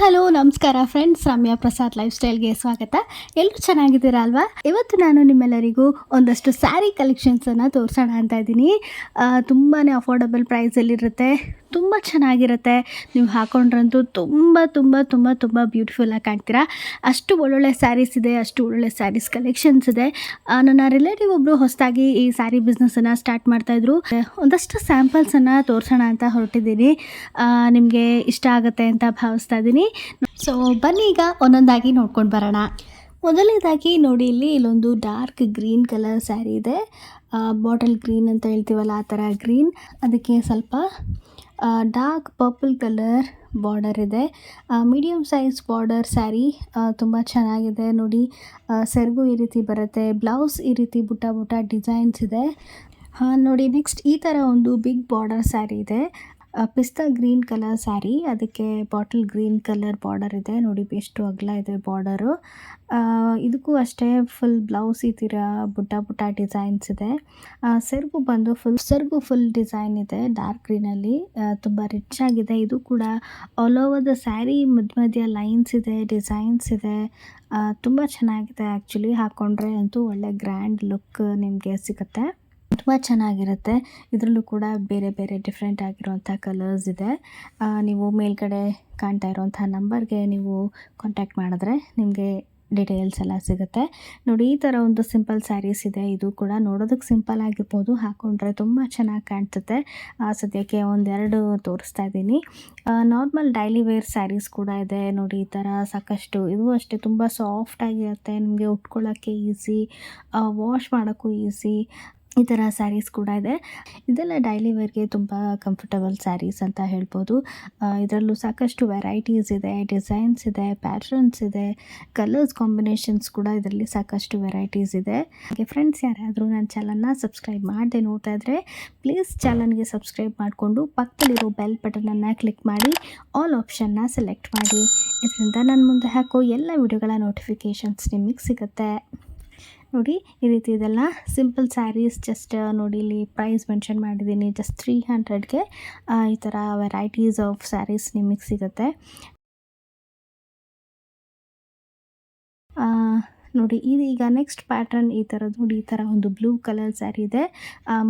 Hello, ನಮಸ್ಕಾರ friends Ramya Prasad life ಸ್ಟೈಲ್ಗೆ ಸ್ವಾಗತ. ಎಲ್ಲರೂ ಚೆನ್ನಾಗಿದ್ದೀರಾ ಅಲ್ವಾ? ಇವತ್ತು ನಾನು ನಿಮ್ಮೆಲ್ಲರಿಗೂ ಒಂದಷ್ಟು ಸ್ಯಾರಿ ಕಲೆಕ್ಷನ್ಸನ್ನು ತೋರಿಸೋಣ ಅಂತ ಇದ್ದೀನಿ. ತುಂಬಾ ಅಫೋರ್ಡಬಲ್ ಪ್ರೈಸಲ್ಲಿರುತ್ತೆ ತುಂಬ ಚೆನ್ನಾಗಿರುತ್ತೆ. ನೀವು ಹಾಕೊಂಡ್ರಂತೂ ತುಂಬ ತುಂಬ ತುಂಬ ತುಂಬ ಬ್ಯೂಟಿಫುಲ್ಲಾಗಿ ಕಾಣ್ತೀರಾ. ಅಷ್ಟು ಒಳ್ಳೊಳ್ಳೆ ಸ್ಯಾರೀಸ್ ಇದೆ, ಅಷ್ಟು ಒಳ್ಳೊಳ್ಳೆ ಸ್ಯಾರೀಸ್ ಕಲೆಕ್ಷನ್ಸ್ ಇದೆ. ನನ್ನ ರಿಲೇಟಿವ್ ಒಬ್ಬರು ಹೊಸದಾಗಿ ಈ ಸ್ಯಾರಿ ಬಿಸ್ನೆಸ್ಸನ್ನು ಸ್ಟಾರ್ಟ್ ಮಾಡ್ತಾಯಿದ್ರು ಒಂದಷ್ಟು ಸ್ಯಾಂಪಲ್ಸನ್ನು ತೋರಿಸೋಣ ಅಂತ ಹೊರಟಿದ್ದೀನಿ. ನಿಮಗೆ ಇಷ್ಟ ಆಗುತ್ತೆ ಅಂತ ಭಾವಿಸ್ತಾ ಇದ್ದೀನಿ. ಸೊ ಬನ್ನಿ ಈಗ ಒಂದೊಂದಾಗಿ ನೋಡ್ಕೊಂಡು ಬರೋಣ. ಮೊದಲನೇದಾಗಿ ನೋಡಿ, ಇಲ್ಲಿ ಇಲ್ಲೊಂದು ಡಾರ್ಕ್ ಗ್ರೀನ್ ಕಲರ್ ಸ್ಯಾರಿ ಇದೆ. ಬಾಟಲ್ ಗ್ರೀನ್ ಅಂತ ಹೇಳ್ತೀವಲ್ಲ, ಆ ಥರ ಗ್ರೀನ್ ಅದಕ್ಕೆ ಸ್ವಲ್ಪ ಡಾರ್ಕ್ ಪರ್ಪಲ್ ಕಲರ್ ಬಾರ್ಡರ್ ಇದೆ. ಮೀಡಿಯಮ್ ಸೈಜ್ ಬಾರ್ಡರ್ ಸ್ಯಾರಿ ತುಂಬ ಚೆನ್ನಾಗಿದೆ. ನೋಡಿ ಸೆರಗು ಈ ರೀತಿ ಬರುತ್ತೆ ಬ್ಲೌಸ್ ಈ ರೀತಿ ಬುಟ್ಟ ಬುಟ್ಟ ಡಿಸೈನ್ಸ್ ಇದೆ. ನೋಡಿ ನೆಕ್ಸ್ಟ್ ಈ ಥರ ಒಂದು ಬಿಗ್ ಬಾರ್ಡರ್ ಸ್ಯಾರಿ ಇದೆ. ಪಿಸ್ತಾ ಗ್ರೀನ್ ಕಲರ್ ಸ್ಯಾರಿ, ಅದಕ್ಕೆ ಬಾಟಲ್ ಗ್ರೀನ್ ಕಲರ್ ಬಾರ್ಡರ್ ಇದೆ. ನೋಡಿ, ಎಷ್ಟು ಅಗಲ ಇದೆ ಬಾರ್ಡರು. ಇದಕ್ಕೂ ಅಷ್ಟೇ ಫುಲ್ ಬ್ಲೌಸ್ ಥರ ಬುಟ್ಟ ಬುಟ್ಟ ಡಿಸೈನ್ಸ್ ಇದೆ. ಸೆರಗು ಬಂದು ಫುಲ್ ಸೆರಗು ಫುಲ್ ಡಿಸೈನ್ ಇದೆ ಡಾರ್ಕ್ ಗ್ರೀನಲ್ಲಿ ತುಂಬ ರಿಚ್ ಆಗಿದೆ. ಇದು ಕೂಡ ಆಲ್ ಓವರ್ ದ ಸ್ಯಾರಿ ಮಧ್ಯ ಮಧ್ಯ ಲೈನ್ಸ್ ಇದೆ ಡಿಸೈನ್ಸ್ ಇದೆ. ತುಂಬ ಚೆನ್ನಾಗಿದೆ ಆ್ಯಕ್ಚುಲಿ ಹಾಕ್ಕೊಂಡ್ರೆ ಅಂತೂ ಒಳ್ಳೆ ಗ್ರ್ಯಾಂಡ್ ಲುಕ್ ನಿಮಗೆ ಸಿಗುತ್ತೆ. ತುಂಬ ಚೆನ್ನಾಗಿರುತ್ತೆ. ಇದರಲ್ಲೂ ಕೂಡ ಬೇರೆ ಬೇರೆ ಡಿಫ್ರೆಂಟ್ ಆಗಿರುವಂಥ ಕಲರ್ಸ್ ಇದೆ. ನೀವು ಮೇಲ್ಗಡೆ ಕಾಣ್ತಾ ಇರುವಂಥ ನಂಬರ್ಗೆ ನೀವು ಕಾಂಟ್ಯಾಕ್ಟ್ ಮಾಡಿದ್ರೆ ನಿಮಗೆ ಡೀಟೇಲ್ಸ್ ಎಲ್ಲ ಸಿಗುತ್ತೆ. ನೋಡಿ ಈ ಥರ ಒಂದು ಸಿಂಪಲ್ ಸ್ಯಾರೀಸ್ ಇದೆ. ಇದು ಕೂಡ ನೋಡೋದಕ್ಕೆ ಸಿಂಪಲ್ ಆಗಿರ್ಬೋದು. ಹಾಕ್ಕೊಂಡ್ರೆ ತುಂಬ ಚೆನ್ನಾಗಿ ಕಾಣಿಸುತ್ತೆ ಆ, ಸದ್ಯಕ್ಕೆ ಒಂದೆರಡು ತೋರಿಸ್ತಾ ಇದ್ದೀನಿ. ನಾರ್ಮಲ್ ಡೈಲಿ ವೇರ್ ಸ್ಯಾರೀಸ್ ಕೂಡ ಇದೆ. ನೋಡಿ ಈ ಥರ ಸಾಕಷ್ಟು ಇದು ಅಷ್ಟೇ ತುಂಬ ಸಾಫ್ಟಾಗಿರುತ್ತೆ ನಿಮಗೆ ಉಟ್ಕೊಳ್ಳೋಕ್ಕೆ ಈಸಿ ವಾಶ್ ಮಾಡೋಕ್ಕೂ ಈಸಿ ಈ ಥರ ಸ್ಯಾರೀಸ್ ಕೂಡ ಇದೆ. ಇದೆಲ್ಲ ಡೈಲಿ ವೇರ್ಗೆ ತುಂಬ ಕಂಫರ್ಟಬಲ್ ಸ್ಯಾರೀಸ್ ಅಂತ ಹೇಳ್ಬೋದು. ಇದರಲ್ಲೂ ಸಾಕಷ್ಟು ವೆರೈಟೀಸ್ ಇದೆ ಡಿಸೈನ್ಸ್ ಇದೆ ಪ್ಯಾಟ್ರನ್ಸ್ ಇದೆ ಕಲರ್ಸ್ ಕಾಂಬಿನೇಷನ್ಸ್ ಕೂಡ ಇದರಲ್ಲಿ ಸಾಕಷ್ಟು ವೆರೈಟೀಸ್ ಇದೆ. ಹಾಗೆ ಫ್ರೆಂಡ್ಸ್ ಯಾರಾದರೂ ನನ್ನ ಚಾನಲ್ನ ಸಬ್ಸ್ಕ್ರೈಬ್ ಮಾಡದೆ ನೋಡ್ತಾ ಇದ್ದರೆ ಪ್ಲೀಸ್ ಚಾನಲ್ಗೆ ಸಬ್ಸ್ಕ್ರೈಬ್ ಮಾಡಿಕೊಂಡು ಪಕ್ಕದಲ್ಲಿರೋ ಬೆಲ್ ಬಟನನ್ನು ಕ್ಲಿಕ್ ಮಾಡಿ ಆಲ್ ಆಪ್ಷನ್ನ ಸೆಲೆಕ್ಟ್ ಮಾಡಿ. ಇದರಿಂದ ನಾನು ಮುಂದೆ ಹಾಕೋ ಎಲ್ಲ ವಿಡಿಯೋಗಳ ನೋಟಿಫಿಕೇಷನ್ಸ್ ನಿಮಗೆ ಸಿಗುತ್ತೆ. ನೋಡಿ, ಈ ರೀತಿ ಇದೆಲ್ಲ. ಸಿಂಪಲ್ ಸ್ಯಾರೀಸ್ ಜಸ್ಟ್ ನೋಡಿ, ಇಲ್ಲಿ ಪ್ರೈಸ್ ಮೆನ್ಷನ್ ಮಾಡಿದ್ದೀನಿ. ಜಸ್ಟ್ ತ್ರೀ ಹಂಡ್ರೆಡ್ಗೆ ಈ ಥರ ವೆರೈಟೀಸ್ ಆಫ್ ಸ್ಯಾರೀಸ್ ನಿಮಗೆ ಸಿಗುತ್ತೆ. ನೋಡಿ, ಇದು ಈಗ ನೆಕ್ಸ್ಟ್ ಪ್ಯಾಟರ್ನ್ ಈ ಥರದ್ದು ನೋಡಿ, ಈ ಥರ ಒಂದು ಬ್ಲೂ ಕಲರ್ ಸ್ಯಾರಿ ಇದೆ.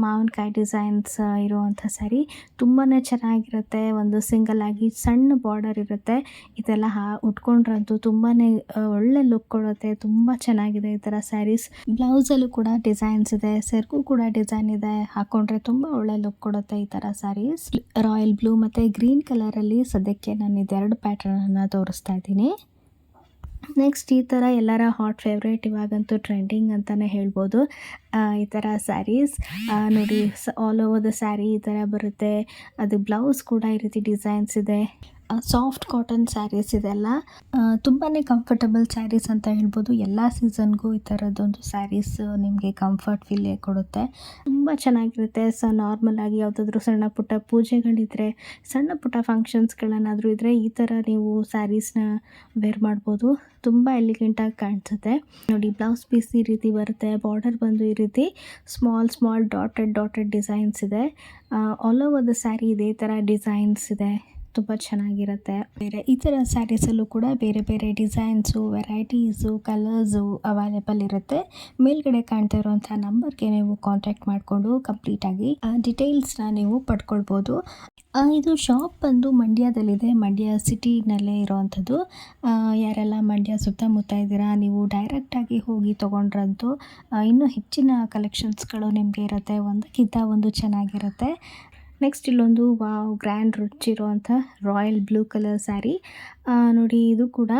ಮಾವಿನಕಾಯಿ ಡಿಸೈನ್ಸ್ ಇರುವಂಥ ಸ್ಯಾರಿ ತುಂಬಾ ಚೆನ್ನಾಗಿರುತ್ತೆ, ಒಂದು ಸಿಂಗಲ್ ಆಗಿ ಸಣ್ಣ ಬಾರ್ಡರ್ ಇರುತ್ತೆ. ಇದೆಲ್ಲ ಹಾ, ಉಟ್ಕೊಂಡ್ರಂತೂ ತುಂಬಾ ಒಳ್ಳೆ ಲುಕ್ ಕೊಡುತ್ತೆ. ತುಂಬ ಚೆನ್ನಾಗಿದೆ ಈ ಥರ ಸ್ಯಾರೀಸ್ ಬ್ಲೌಸಲ್ಲೂ ಕೂಡ ಡಿಸೈನ್ಸ್ ಇದೆ ಸೆರ್ಗೂ ಕೂಡ ಡಿಸೈನ್ ಇದೆ. ಹಾಕೊಂಡ್ರೆ ತುಂಬ ಒಳ್ಳೆ ಲುಕ್ ಕೊಡುತ್ತೆ ಈ ಥರ ಸ್ಯಾರೀಸ್ ರಾಯಲ್ ಬ್ಲೂ ಮತ್ತು ಗ್ರೀನ್ ಕಲರಲ್ಲಿ ಸದ್ಯಕ್ಕೆ ನಾನು ಇದೆರಡು ಪ್ಯಾಟರ್ನನ್ನು ತೋರಿಸ್ತಾ ಇದ್ದೀನಿ. ನೆಕ್ಸ್ಟ್ ಈ ಥರ ಎಲ್ಲರ ಹಾಟ್ ಫೇವ್ರೇಟ್ ಇವಾಗಂತೂ ಟ್ರೆಂಡಿಂಗ್ ಅಂತಲೇ ಹೇಳ್ಬೋದು. ಈ ಥರ ಸ್ಯಾರೀಸ್ ನೋಡಿ ಆಲ್ ಓವರ್ ದ ಸ್ಯಾರಿ ಈ ಥರ ಬರುತ್ತೆ. ಅದು ಬ್ಲೌಸ್ ಕೂಡ ಈ ರೀತಿ ಡಿಸೈನ್ಸ್ ಇದೆ. ಸಾಫ್ಟ್ ಕಾಟನ್ ಸ್ಯಾರೀಸ್ ಇದೆಲ್ಲ ತುಂಬಾ ಕಂಫರ್ಟಬಲ್ ಸ್ಯಾರೀಸ್ ಅಂತ ಹೇಳ್ಬೋದು. ಎಲ್ಲ ಸೀಸನ್ಗೂ ಈ ಥರದ್ದೊಂದು ಸ್ಯಾರೀಸ್ ನಿಮಗೆ ಕಂಫರ್ಟ್ ಫೀಲ್ ಕೊಡುತ್ತೆ. ತುಂಬ ಚೆನ್ನಾಗಿರುತ್ತೆ. ಸೊ ನಾರ್ಮಲ್ ಆಗಿ ಯಾವುದಾದ್ರೂ ಸಣ್ಣ ಪುಟ್ಟ ಪೂಜೆಗಳಿದ್ರೆ, ಸಣ್ಣ ಪುಟ್ಟ ಫಂಕ್ಷನ್ಸ್ಗಳನ್ನಾದರೂ ಇದ್ದರೆ ಈ ಥರ ನೀವು ಸ್ಯಾರೀಸ್ನ ವೇರ್ ಮಾಡ್ಬೋದು. ತುಂಬ ಎಲಿಗೆಂಟಾಗಿ ಕಾಣಿಸುತ್ತೆ. ನೋಡಿ ಬ್ಲೌಸ್ ಪೀಸ್ ಈ ರೀತಿ ಬರುತ್ತೆ. ಬಾರ್ಡರ್ ಬಂದು ಈ ರೀತಿ small small dotted dotted designs ಇದೆ. ಆಲ್ ಓವರ್ ದ ಸ್ಯಾರಿ ಇದೇ ಥರ ಡಿಸೈನ್ಸ್ ಇದೆ. ತುಂಬ ಚೆನ್ನಾಗಿರುತ್ತೆ. ಬೇರೆ ಈ ಥರ ಸ್ಯಾರೀಸಲ್ಲೂ ಕೂಡ ಬೇರೆ ಬೇರೆ ಡಿಸೈನ್ಸು ವೆರೈಟೀಸು ಕಲರ್ಸು ಅವೈಲೇಬಲ್ ಇರುತ್ತೆ. ಮೇಲ್ಗಡೆ ಕಾಣ್ತಾ ಇರುವಂಥ ನಂಬರ್ಗೆ ನೀವು ಕಾಂಟ್ಯಾಕ್ಟ್ ಮಾಡಿಕೊಂಡು ಕಂಪ್ಲೀಟಾಗಿ ಡಿಟೇಲ್ಸ್ನ ನೀವು ಪಡ್ಕೊಳ್ಬೋದು. ಇದು ಶಾಪ್ ಬಂದು ಮಂಡ್ಯದಲ್ಲಿದೆ. ಮಂಡ್ಯ ಸಿಟಿನಲ್ಲೇ ಇರೋವಂಥದ್ದು. ಯಾರೆಲ್ಲ ಮಂಡ್ಯ ಸುತ್ತಮುತ್ತ ಇದ್ದೀರಾ, ನೀವು ಡೈರೆಕ್ಟಾಗಿ ಹೋಗಿ ತೊಗೊಂಡ್ರಂತೂ ಇನ್ನೂ ಹೆಚ್ಚಿನ ಕಲೆಕ್ಷನ್ಸ್ಗಳು ನಿಮಗೆ ಇರುತ್ತೆ. ಒಂದಕ್ಕಿಂತ ಒಂದು ಚೆನ್ನಾಗಿರುತ್ತೆ. ನೆಕ್ಸ್ಟ್ ಇಲ್ಲೊಂದು ವಾವ್ ಗ್ರ್ಯಾಂಡ್ ರುಚಿ ಇರುವಂಥ ರಾಯಲ್ ಬ್ಲೂ ಕಲರ್ ಸ್ಯಾರಿ ನೋಡಿ ಇದು ಕೂಡ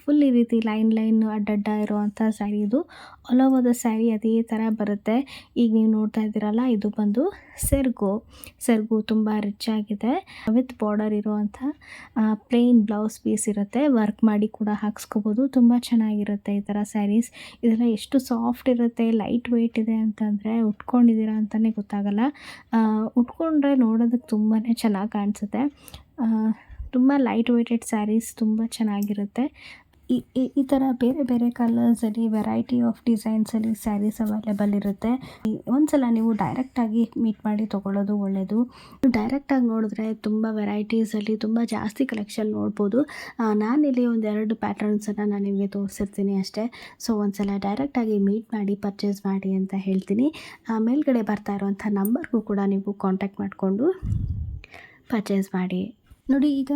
ಫುಲ್ ಈ ರೀತಿ ಲೈನ್ ಲೈನ್ ಅಡ್ಡಡ್ಡ ಇರುವಂಥ ಸ್ಯಾರಿ ಇದು. ಆಲ್ ಓವರ್ ದ ಸ್ಯಾರಿ ಅದೇ ಥರ ಬರುತ್ತೆ. ಈಗ ನೀವು ನೋಡ್ತಾ ಇದ್ದೀರಲ್ಲ, ಇದು ಬಂದು ಸೆರ್ಗು ಸೆರ್ಗು ತುಂಬ ರಿಚ್ ಆಗಿದೆ. ವಿತ್ ಬಾರ್ಡರ್ ಇರುವಂಥ ಪ್ಲೇನ್ ಬ್ಲೌಸ್ ಪೀಸ್ ಇರುತ್ತೆ. ವರ್ಕ್ ಮಾಡಿ ಕೂಡ ಹಾಕ್ಸ್ಕೋಬೋದು. ತುಂಬ ಚೆನ್ನಾಗಿರುತ್ತೆ ಈ ಥರ ಸ್ಯಾರೀಸ್ ಇದೆಲ್ಲ ಎಷ್ಟು ಸಾಫ್ಟ್ ಇರುತ್ತೆ ಲೈಟ್ ವೆಯ್ಟ್ ಇದೆ ಅಂತಂದರೆ ಉಟ್ಕೊಂಡಿದ್ದೀರಾ ಅಂತಲೇ ಗೊತ್ತಾಗಲ್ಲ. ಉಟ್ಕೊಂಡ್ರೆ ನೋಡೋದಕ್ಕೆ ತುಂಬಾ ಚೆನ್ನಾಗಿ ಕಾಣಿಸುತ್ತೆ. ತುಂಬ ಲೈಟ್ ವೆಯ್ಟೆಡ್ ಸ್ಯಾರೀಸ್ ತುಂಬ ಚೆನ್ನಾಗಿರುತ್ತೆ. ಈ, ಈ- ಥರ ಬೇರೆ ಬೇರೆ ಕಲರ್ಸಲ್ಲಿ, ವೆರೈಟಿ ಆಫ್ ಡಿಸೈನ್ಸಲ್ಲಿ ಸ್ಯಾರೀಸ್ ಅವೈಲೇಬಲ್ ಇರುತ್ತೆ. ಒಂದು ಸಲ ನೀವು ಡೈರೆಕ್ಟಾಗಿ ಮೀಟ್ ಮಾಡಿ ತೊಗೊಳ್ಳೋದು ಒಳ್ಳೆಯದು ಡೈರೆಕ್ಟಾಗಿ ನೋಡಿದ್ರೆ ತುಂಬ ವೆರೈಟೀಸಲ್ಲಿ ತುಂಬ ಜಾಸ್ತಿ ಕಲೆಕ್ಷನ್ ನೋಡ್ಬೋದು. ನಾನು ನಾನಿಲ್ಲಿ ಒಂದೆರಡು ಪ್ಯಾಟರ್ನ್ಸನ್ನು ನಾನು ನಿಮಗೆ ತೋರಿಸಿರ್ತೀನಿ ಅಷ್ಟೇ. ಸೊ, ಒಂದ್ಸಲ ಡೈರೆಕ್ಟಾಗಿ ಮೀಟ್ ಮಾಡಿ, ಪರ್ಚೇಸ್ ಮಾಡಿ ಅಂತ ಹೇಳ್ತೀನಿ. ಮೇಲ್ಗಡೆ ಬರ್ತಾ ಇರುವಂಥ ನಂಬರ್ಗೂ ಕೂಡ ನೀವು ಕಾಂಟ್ಯಾಕ್ಟ್ ಮಾಡಿಕೊಂಡು ಪರ್ಚೇಸ್ ಮಾಡಿ. ನೋಡಿ, ಈಗ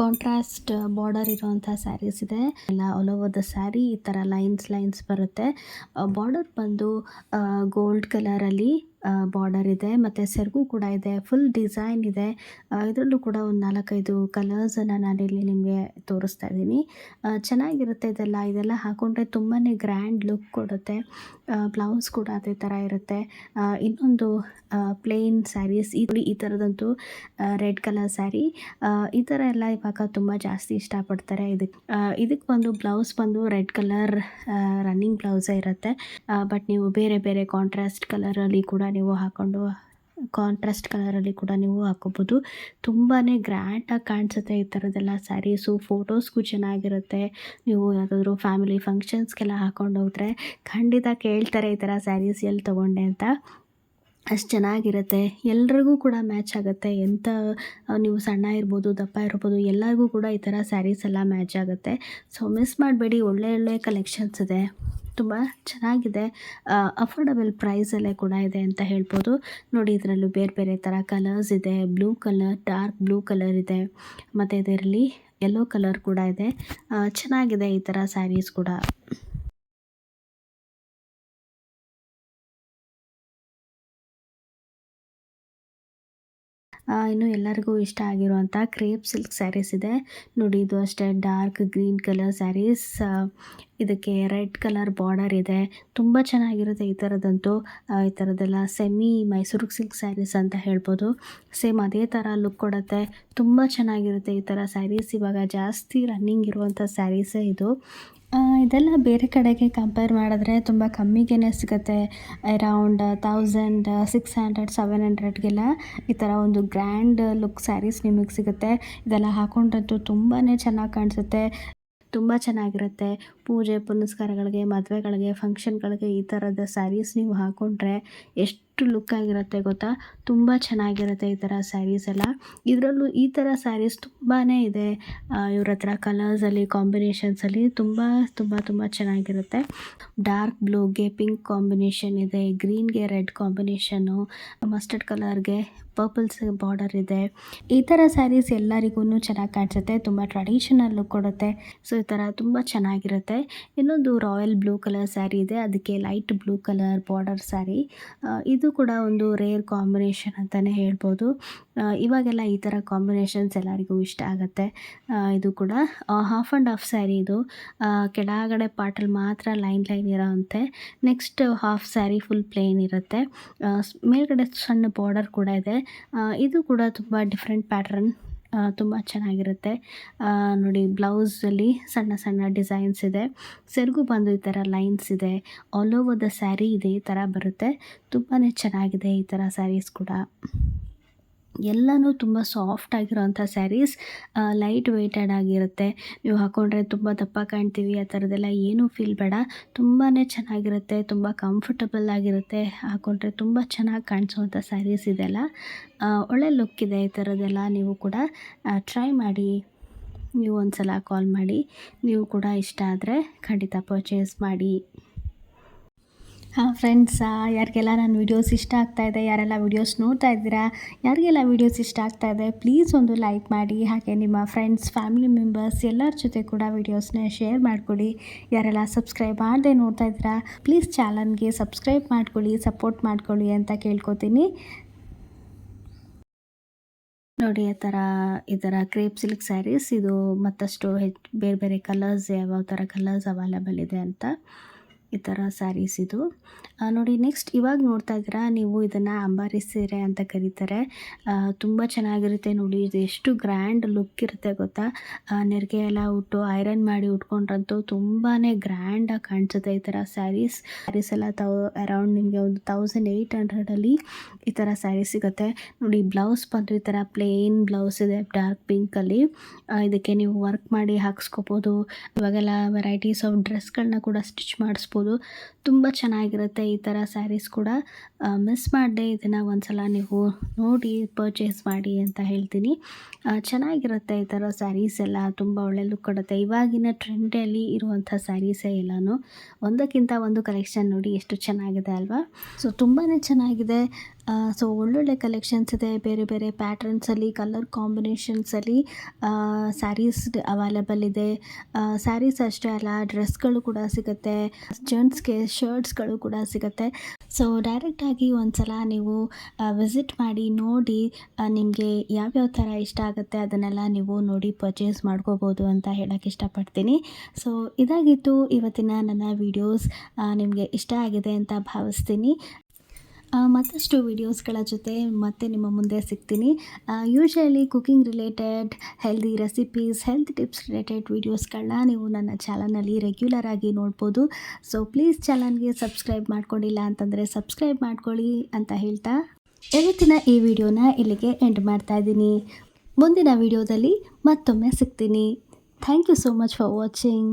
ಕಾಂಟ್ರಾಸ್ಟ್ ಬಾರ್ಡರ್ ಇರುವಂಥ ಸ್ಯಾರೀಸ್ ಇದೆ. ಎಲ್ಲ ಆಲ್ ಓವರ್ ದ ಸ್ಯಾರಿ ಈ ತರ ಲೈನ್ಸ್ ಲೈನ್ಸ್ ಬರುತ್ತೆ. ಬಾರ್ಡರ್ ಬಂದು ಗೋಲ್ಡ್ ಕಲರಲ್ಲಿ ಬಾರ್ಡರ್ ಇದೆ, ಮತ್ತು ಸೆರಗು ಕೂಡ ಇದೆ ಫುಲ್ ಡಿಸೈನ್ ಇದೆ. ಇದರಲ್ಲೂ ಕೂಡ ಒಂದು ನಾಲ್ಕೈದು ಕಲರ್ಸನ್ನು ನಾನಿಲ್ಲಿ ನಿಮಗೆ ತೋರಿಸ್ತಾ ಇದ್ದೀನಿ. ಚೆನ್ನಾಗಿರುತ್ತೆ ಇದೆಲ್ಲ. ಇದೆಲ್ಲ ಹಾಕೊಂಡ್ರೆ ತುಂಬಾ ಗ್ರ್ಯಾಂಡ್ ಲುಕ್ ಕೊಡುತ್ತೆ. ಬ್ಲೌಸ್ ಕೂಡ ಅದೇ ಥರ ಇರುತ್ತೆ. ಇನ್ನೊಂದು ಪ್ಲೇನ್ ಸ್ಯಾರೀಸ್ ಈ ಥರದಂತೂ ರೆಡ್ ಕಲರ್ ಸ್ಯಾರಿ ಈ ಥರ ಎಲ್ಲ ಇವಾಗ ತುಂಬ ಜಾಸ್ತಿ ಇಷ್ಟಪಡ್ತಾರೆ. ಇದಕ್ಕೆ ಇದಕ್ಕೆ ಬಂದು ಬ್ಲೌಸ್ ಬಂದು ರೆಡ್ ಕಲರ್ ರನ್ನಿಂಗ್ ಬ್ಲೌಸೇ ಇರುತ್ತೆ. ಬಟ್ ನೀವು ಬೇರೆ ಬೇರೆ ಕಾಂಟ್ರಾಸ್ಟ್ ಕಲರಲ್ಲಿ ಕೂಡ ನೀವು ಹಾಕ್ಕೊಂಡು ಕಾಂಟ್ರಾಸ್ಟ್ ಕಲರಲ್ಲಿ ಕೂಡ ನೀವು ಹಾಕೋಬೋದು. ತುಂಬಾ ಗ್ರ್ಯಾಂಡಾಗಿ ಕಾಣಿಸುತ್ತೆ ಈ ಥರದ್ದೆಲ್ಲ ಸ್ಯಾರೀಸು ಫೋಟೋಸ್ಗೂ ಚೆನ್ನಾಗಿರುತ್ತೆ. ನೀವು ಯಾವುದಾದ್ರೂ ಫ್ಯಾಮಿಲಿ ಫಂಕ್ಷನ್ಸ್ಗೆಲ್ಲ ಹಾಕ್ಕೊಂಡು ಹೋದರೆ ಖಂಡಿತ ಕೇಳ್ತಾರೆ ಈ ಥರ ಸ್ಯಾರೀಸ್ ಎಲ್ಲಿ ತೊಗೊಂಡೆ ಅಂತ. ಅಷ್ಟು ಚೆನ್ನಾಗಿರುತ್ತೆ. ಎಲ್ರಿಗೂ ಕೂಡ ಮ್ಯಾಚ್ ಆಗುತ್ತೆ. ಎಂಥ ನೀವು ಸಣ್ಣ ಇರ್ಬೋದು, ದಪ್ಪ ಇರ್ಬೋದು, ಎಲ್ಲರಿಗೂ ಕೂಡ ಈ ಥರ ಸ್ಯಾರೀಸ್ ಎಲ್ಲ ಮ್ಯಾಚ್ ಆಗುತ್ತೆ. ಸೊ ಮಿಸ್ ಮಾಡಬೇಡಿ. ಒಳ್ಳೆ ಒಳ್ಳೆ ಕಲೆಕ್ಷನ್ಸ್ ಇದೆ. ತುಂಬ ಚೆನ್ನಾಗಿದೆ. ಅಫೋರ್ಡಬಲ್ ಪ್ರೈಸಲ್ಲೇ ಕೂಡ ಇದೆ ಅಂತ ಹೇಳ್ಬೋದು. ನೋಡಿ, ಇದರಲ್ಲೂ ಬೇರೆ ಬೇರೆ ಥರ ಕಲರ್ಸ್ ಇದೆ. Blue colour dark blue colour ಇದೆ. ಮತ್ತು ಇದರಲ್ಲಿ ಯೆಲ್ಲೋ ಕಲರ್ ಕೂಡ ಇದೆ. ಚೆನ್ನಾಗಿದೆ ಈ ಥರ ಸ್ಯಾರೀಸ್ ಕೂಡ. ಇನ್ನು ಎಲ್ಲರಿಗೂ ಇಷ್ಟ ಆಗಿರುವಂಥ ಕ್ರೇಪ್ ಸಿಲ್ಕ್ ಸ್ಯಾರೀಸ್ ಇದೆ. ನೋಡಿ, ಇದು ಅಷ್ಟೇ ಡಾರ್ಕ್ ಗ್ರೀನ್ ಕಲರ್ ಸ್ಯಾರೀಸ್. ಇದಕ್ಕೆ ರೆಡ್ ಕಲರ್ ಬಾರ್ಡರ್ ಇದೆ. ತುಂಬ ಚೆನ್ನಾಗಿರುತ್ತೆ ಈ ಥರದಂತೂ. ಈ ಥರದ್ದೆಲ್ಲ ಸೆಮಿ ಮೈಸೂರು ಸಿಲ್ಕ್ ಸ್ಯಾರೀಸ್ ಅಂತ ಹೇಳ್ಬೋದು. ಸೇಮ್ ಅದೇ ಥರ ಲುಕ್ ಕೊಡುತ್ತೆ. ತುಂಬ ಚೆನ್ನಾಗಿರುತ್ತೆ ಈ ಥರ ಸ್ಯಾರೀಸ್. ಇವಾಗ ಜಾಸ್ತಿ ರನ್ನಿಂಗ್ ಇರುವಂಥ ಸ್ಯಾರೀಸೇ ಇದು. ಇದೆಲ್ಲ ಬೇರೆ ಕಡೆಗೆ ಕಂಪೇರ್ ಮಾಡಿದ್ರೆ ತುಂಬ ಕಮ್ಮಿಗೇ ಸಿಗುತ್ತೆ. Around thousand six hundred seven ಹಂಡ್ರೆಡ್ಗೆಲ್ಲ ಈ ಥರ ಒಂದು ಗ್ರ್ಯಾಂಡ್ ಲುಕ್ ಸ್ಯಾರೀಸ್ ನಿಮಗೆ ಸಿಗುತ್ತೆ. ಇದೆಲ್ಲ ಹಾಕೊಂಡ್ರಂತೂ ತುಂಬಾ ಚೆನ್ನಾಗಿ ಕಾಣಿಸುತ್ತೆ. ತುಂಬ ಚೆನ್ನಾಗಿರುತ್ತೆ. ಪೂಜೆ, ಪುನಸ್ಕಾರಗಳಿಗೆ, ಮದುವೆಗಳಿಗೆ ಫಂಕ್ಷನ್ಗಳಿಗೆ ಈ ಥರದ ಸ್ಯಾರೀಸ್ ನೀವು ಹಾಕ್ಕೊಂಡ್ರೆ ಎಷ್ಟು ಲುಕ್ ಆಗಿರುತ್ತೆ ಗೊತ್ತಾ? ತುಂಬ ಚೆನ್ನಾಗಿರುತ್ತೆ ಈ ಥರ ಸ್ಯಾರೀಸ್ ಎಲ್ಲ. ಇದರಲ್ಲೂ ಈ ಥರ ಸ್ಯಾರೀಸ್ ತುಂಬಾ ಇದೆ. ಇವ್ರ ಹತ್ರ ಕಲರ್ಸಲ್ಲಿ ಕಾಂಬಿನೇಷನ್ಸಲ್ಲಿ ತುಂಬ ತುಂಬ ತುಂಬ ಚೆನ್ನಾಗಿರುತ್ತೆ. ಡಾರ್ಕ್ ಬ್ಲೂಗೆ ಪಿಂಕ್ ಕಾಂಬಿನೇಷನ್ ಇದೆ ಗ್ರೀನ್ಗೆ ರೆಡ್ ಕಾಂಬಿನೇಷನ್ನು ಮಸ್ಟರ್ಡ್ ಕಲರ್ಗೆ ಪರ್ಪಲ್ಸ್ ಬಾರ್ಡರ್ ಇದೆ. ಈ ಥರ ಸ್ಯಾರೀಸ್ ಎಲ್ಲರಿಗೂ ಚೆನ್ನಾಗಿ ಕಾಣಿಸುತ್ತೆ, ತುಂಬ ಟ್ರೆಡಿಷನಲ್ ಲುಕ್ ಕೊಡುತ್ತೆ. ಸೊ ಈ ಥರ ತುಂಬ ಚೆನ್ನಾಗಿರುತ್ತೆ. ಇನ್ನೊಂದು ರಾಯಲ್ ಬ್ಲೂ ಕಲರ್ ಸ್ಯಾರಿ ಇದೆ, ಅದಕ್ಕೆ light blue colour border saree ಇದು ಕೂಡ ಒಂದು ರೇರ್ ಕಾಂಬಿನೇಷನ್ ಅಂತಲೇ ಹೇಳ್ಬೋದು. ಇವಾಗೆಲ್ಲ ಈ ಥರ ಕಾಂಬಿನೇಷನ್ಸ್ ಎಲ್ಲರಿಗೂ ಇಷ್ಟ ಆಗುತ್ತೆ. ಇದು ಕೂಡ ಹಾಫ್ ಆ್ಯಂಡ್ ಹಾಫ್ ಸ್ಯಾರಿ ಇದು. ಕೆಳಗಡೆ ಪಾರ್ಟಲ್ಲಿ ಮಾತ್ರ line line ಇರೋವಂತೆ. Next half saree full plain ಇರುತ್ತೆ. ಮೇಲ್ಗಡೆ ಸಣ್ಣ ಬಾರ್ಡರ್ ಕೂಡ ಇದೆ. ಇದು ಕೂಡ ತುಂಬ ಡಿಫ್ರೆಂಟ್ ಪ್ಯಾಟ್ರನ್ ತುಂಬ ಚೆನ್ನಾಗಿರುತ್ತೆ. ನೋಡಿ ಬ್ಲೌಸಲ್ಲಿ ಸಣ್ಣ ಸಣ್ಣ ಡಿಸೈನ್ಸ್ ಇದೆ. ಸೆರಗು ಬಂದು ಈ ಥರ ಲೈನ್ಸ್ ಇದೆ. ಆಲ್ ಓವರ್ ದ ಸ್ಯಾರಿ ಇದೆ, ಈ ಥರ ಬರುತ್ತೆ. ತುಂಬಾ ಚೆನ್ನಾಗಿದೆ ಈ ಥರ ಸ್ಯಾರೀಸ್ ಕೂಡ. ಎಲ್ಲನೂ ತುಂಬ ಸಾಫ್ಟ್ ಆಗಿರೋಂಥ ಸ್ಯಾರೀಸ್ ಲೈಟ್ ವೆಯ್ಟೆಡ್ ಆಗಿರುತ್ತೆ. ನೀವು ಹಾಕ್ಕೊಂಡ್ರೆ ತುಂಬ ದಪ್ಪ ಕಾಣ್ತೀವಿ, ಆ ಥರದ್ದೆಲ್ಲ ಏನೂ ಫೀಲ್ ಬೇಡ. ತುಂಬಾ ಚೆನ್ನಾಗಿರುತ್ತೆ, ತುಂಬ ಕಂಫರ್ಟಬಲ್ ಆಗಿರುತ್ತೆ. ಹಾಕ್ಕೊಂಡ್ರೆ ತುಂಬ ಚೆನ್ನಾಗಿ ಕಾಣಿಸುವಂಥ ಸ್ಯಾರೀಸ್ ಇದೆಲ್ಲ. ಒಳ್ಳೆ ಲುಕ್ ಇದೆ ಈ ಥರದ್ದೆಲ್ಲ ನೀವು ಕೂಡ ಟ್ರೈ ಮಾಡಿ. ನೀವು ಒಂದು ಸಲ ಕಾಲ್ ಮಾಡಿ. ನೀವು ಕೂಡ ಇಷ್ಟ ಆದರೆ ಖಂಡಿತ ಪರ್ಚೇಸ್ ಮಾಡಿ. ಹಾಂ ಫ್ರೆಂಡ್ಸ್ ಯಾರಿಗೆಲ್ಲ ನನ್ನ ವೀಡಿಯೋಸ್ ಇಷ್ಟ ಆಗ್ತಾ ಇದೆ, ಯಾರೆಲ್ಲ ವೀಡಿಯೋಸ್ ನೋಡ್ತಾ ಇದ್ದೀರಾ, ಯಾರಿಗೆಲ್ಲ ವೀಡಿಯೋಸ್ ಇಷ್ಟ ಆಗ್ತಾ ಇದೆ ಪ್ಲೀಸ್ ಒಂದು ಲೈಕ್ ಮಾಡಿ, ಹಾಗೆ ನಿಮ್ಮ ಫ್ರೆಂಡ್ಸ್ ಫ್ಯಾಮಿಲಿ ಮೆಂಬರ್ಸ್ ಎಲ್ಲರ ಜೊತೆ ಕೂಡ ವೀಡಿಯೋಸ್ನ ಶೇರ್ ಮಾಡಿಕೊಡಿ. ಯಾರೆಲ್ಲ ಸಬ್ಸ್ಕ್ರೈಬ್ ಮಾಡದೆ ನೋಡ್ತಾ ಇದ್ದೀರಾ ಪ್ಲೀಸ್ ಚಾನಲ್ಗೆ ಸಬ್ಸ್ಕ್ರೈಬ್ ಮಾಡ್ಕೊಳ್ಳಿ ಸಪೋರ್ಟ್ ಮಾಡ್ಕೊಳ್ಳಿ ಅಂತ ಕೇಳ್ಕೊತೀನಿ. ನೋಡಿ ಆ ಥರ ಈ ಥರ ಕ್ರೇಪ್ ಸಿಲ್ಕ್ ಸ್ಯಾರೀಸ್ ಇದು ಮತ್ತಷ್ಟು ಹೆಚ್ಚು ಬೇರೆ ಬೇರೆ ಕಲರ್ಸ್ ಯಾವ್ಯಾವ ಥರ ಕಲರ್ಸ್ ಅವೈಲೇಬಲ್ ಇದೆ ಅಂತ. ಈ ಥರ ಸ್ಯಾರೀಸ್ ಇದು. ನೋಡಿ ನೆಕ್ಸ್ಟ್ ಇವಾಗ ನೋಡ್ತಾ ಇದ್ದೀರಾ, ನೀವು ಇದನ್ನು ಅಂಬಾರಿ ಸೀರೆ ಅಂತ ಕರೀತಾರೆ. ತುಂಬ ಚೆನ್ನಾಗಿರುತ್ತೆ ನೋಡಿ, ಇದು ಎಷ್ಟು ಗ್ರ್ಯಾಂಡ್ ಲುಕ್ ಇರುತ್ತೆ ಗೊತ್ತಾ? ನೆರಿಗೆ ಎಲ್ಲ ಉಟ್ಟು ಐರನ್ ಮಾಡಿ ಉಟ್ಕೊಂಡ್ರಂತೂ ತುಂಬಾ ಗ್ರ್ಯಾಂಡಾಗಿ ಕಾಣಿಸುತ್ತೆ ಈ ಥರ ಸ್ಯಾರೀಸ್ ಸ್ಯಾರೀಸ್ ಎಲ್ಲ ತೌ ಅರೌಂಡ್ ನಿಮಗೆ ಒಂದು ತೌಸಂಡ್ ಏಯ್ಟ್ ಹಂಡ್ರೆಡಲ್ಲಿ ಈ ಥರ ಸ್ಯಾರೀಸ್ ಸಿಗುತ್ತೆ. ನೋಡಿ ಬ್ಲೌಸ್ ಬಂದರೆ ಈ ಥರ ಪ್ಲೇನ್ ಬ್ಲೌಸ್ ಇದೆ ಡಾರ್ಕ್ ಪಿಂಕಲ್ಲಿ ಇದಕ್ಕೆ ನೀವು ವರ್ಕ್ ಮಾಡಿ ಹಾಕ್ಸ್ಕೊಬೋದು. ಇವಾಗೆಲ್ಲ ವೆರೈಟೀಸ್ ಆಫ್ ಡ್ರೆಸ್ಗಳನ್ನ ಕೂಡ ಸ್ಟಿಚ್ ಮಾಡಿಸ್ಬೋದು. ತುಂಬ ಚೆನ್ನಾಗಿರುತ್ತೆ ಈ ಥರ ಸ್ಯಾರೀಸ್ ಕೂಡ. ಮಿಸ್ ಮಾಡದೆ ಇದನ್ನು ಒಂದ್ಸಲ ನೀವು ನೋಡಿ ಪರ್ಚೇಸ್ ಮಾಡಿ ಅಂತ ಹೇಳ್ತೀನಿ. ಚೆನ್ನಾಗಿರುತ್ತೆ ಈ ಥರ ಸ್ಯಾರೀಸ್ ಎಲ್ಲ. ತುಂಬ ಒಳ್ಳೆ ಲುಕ್ ಕೊಡುತ್ತೆ. ಇವಾಗಿನ ಟ್ರೆಂಡಲ್ಲಿ ಇರುವಂಥ ಸ್ಯಾರೀಸೇ ಎಲ್ಲನೂ. ಒಂದಕ್ಕಿಂತ ಒಂದು ಕಲೆಕ್ಷನ್ ನೋಡಿ ಎಷ್ಟು ಚೆನ್ನಾಗಿದೆ ಅಲ್ವಾ? ಸೊ ತುಂಬಾ ಚೆನ್ನಾಗಿದೆ. ಸೊ ಒಳ್ಳೊಳ್ಳೆ ಕಲೆಕ್ಷನ್ಸ್ ಇದೆ. ಬೇರೆ ಬೇರೆ ಪ್ಯಾಟ್ರನ್ಸಲ್ಲಿ ಕಲರ್ ಕಾಂಬಿನೇಷನ್ಸಲ್ಲಿ ಸ್ಯಾರೀಸ್ ಅವೈಲೇಬಲ್ ಇದೆ. ಸ್ಯಾರೀಸ್ ಅಷ್ಟೇ ಅಲ್ಲ ಡ್ರೆಸ್ಗಳು ಕೂಡ ಸಿಗುತ್ತೆ. ಜೆಂಟ್ಸ್ಗೆ ಶರ್ಟ್ಸ್ಗಳು ಕೂಡ ಸಿಗುತ್ತೆ. ಸೊ ಡೈರೆಕ್ಟಾಗಿ ಒಂದು ಸಲ ನೀವು ವಿಸಿಟ್ ಮಾಡಿ, ನೋಡಿ ನಿಮಗೆ ಯಾವ್ಯಾವ ಥರ ಇಷ್ಟ ಆಗುತ್ತೆ ಅದನ್ನೆಲ್ಲ ನೀವು ನೋಡಿ ಪರ್ಚೇಸ್ ಮಾಡ್ಕೋಬೋದು ಅಂತ ಹೇಳೋಕ್ಕೆ ಇಷ್ಟಪಡ್ತೀನಿ. ಸೊ ಇದಾಗಿತ್ತು ಇವತ್ತಿನ ನನ್ನ ವೀಡಿಯೋಸ್ ನಿಮಗೆ ಇಷ್ಟ ಆಗಿದೆ ಅಂತ ಭಾವಿಸ್ತೀನಿ. ಮತ್ತಷ್ಟು ವೀಡಿಯೋಸ್ಗಳ ಜೊತೆ ಮತ್ತೆ ನಿಮ್ಮ ಮುಂದೆ ಸಿಗ್ತೀನಿ. Usually cooking related healthy recipes health tips related ವೀಡಿಯೋಸ್ಗಳನ್ನ ನೀವು ನನ್ನ ಚಾನಲ್ನಲ್ಲಿ ರೆಗ್ಯುಲರ್ ಆಗಿ ನೋಡ್ಬೋದು. ಸೊ ಪ್ಲೀಸ್ ಚಾನಲ್ಗೆ ಸಬ್ಸ್ಕ್ರೈಬ್ ಮಾಡ್ಕೊಂಡಿಲ್ಲ ಅಂತಂದರೆ ಸಬ್ಸ್ಕ್ರೈಬ್ ಮಾಡ್ಕೊಳ್ಳಿ ಅಂತ ಹೇಳ್ತಾ ಇವತ್ತಿನ ಈ ವಿಡಿಯೋನ ಇಲ್ಲಿಗೆ ಎಂಡ್ ಮಾಡ್ತಾ ಇದ್ದೀನಿ. ಮುಂದಿನ ವಿಡಿಯೋದಲ್ಲಿ ಮತ್ತೊಮ್ಮೆ ಸಿಗ್ತೀನಿ. Thank you so much for watching